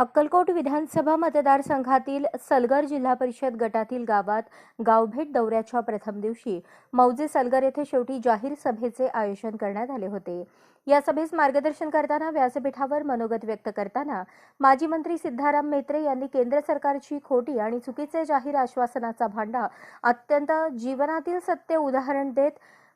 अक्कलकोट विधानसभा मतदारसंघातील सलगर जिल्हा परिषद गटातील गावात गावभेट दौऱ्याच्या प्रथम दिवशी मौजे सलगर येथे शेवटी जाहीर सभेचे आयोजन करण्यात आले होते. या सभेस मार्गदर्शन करताना व्यासपीठावर मनोगत व्यक्त करताना माजी मंत्री सिद्धाराम मेत्रे यांनी केंद्र सरकारची खोटी आणि चुकीचे जाहीर आश्वासनाचा भांडा अत्यंत जीवनातील सत्य उदाहरण देत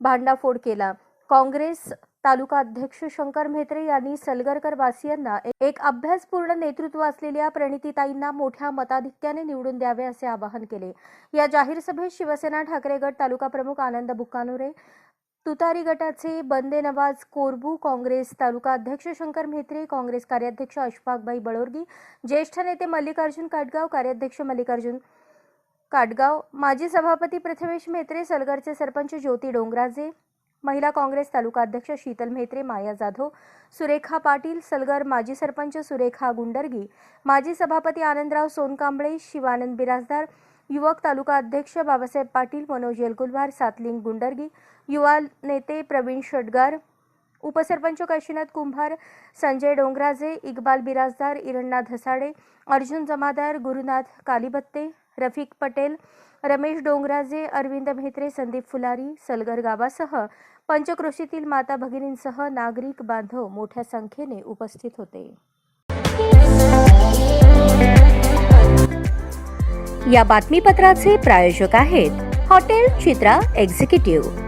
भांडाफोड केला. काँग्रेस तालुका अध्यक्ष शंकर म्हेत्रे यांनी सलगरकर वासियांना एक अभ्यासपूर्ण नेतृत्व असलेल्या प्रणितीताईंना मोठ्या मताधिक्याने निवडून द्यावे असे आवाहन केले. या जाहीर सभेत शिवसेना ठाकरे गट तालुका प्रमुख आनंद बुक्कानुरे तुतारी गटाचे बंदे नवाज कोरबू काँग्रेस तालुका अध्यक्ष शंकर म्हेत्रे काँग्रेस कार्याध्यक्ष अशफाकबाई बळोरगी ज्येष्ठ नेते मल्लिकार्जुन काटगाव कार्याध्यक्ष मल्लिकार्जुन काटगाव माजी सभापती प्रथमेश म्हेत्रे सलगरचे सरपंच ज्योती डोंगराजे महिला काँग्रेस तालुका अध्यक्ष शीतल म्हेत्रे माया जाधव सुरेखा पाटील सलगर माजी सरपंच सुरेखा गुंडर्गी माजी सभापती आनंदराव सोनकांबळे शिवानंद बिराजदार युवक तालुका अध्यक्ष बाबासाहेब पाटील मनोज येलकुलवार सातलिंग गुंडर्गी युवा नेते प्रवीण शटगार उपसरपंच काशीनाथ कुंभार संजय डोंगराजे इक्बाल बिराजदार इरण्णा धसाडे अर्जुन जमादार गुरुनाथ कालीबत्ते रफिक पटेल रमेश डोंगराजे अरविंद म्हेत्रे संदीप फुलारी सलगर गावासह पंचक्रोशीतील माता भगिनींसह नागरिक बांधव मोठ्या संख्येने उपस्थित होते. या बातमीपत्राचे प्रायोजक आहेत हॉटेल चित्रा एक्झिक्युटिव्ह.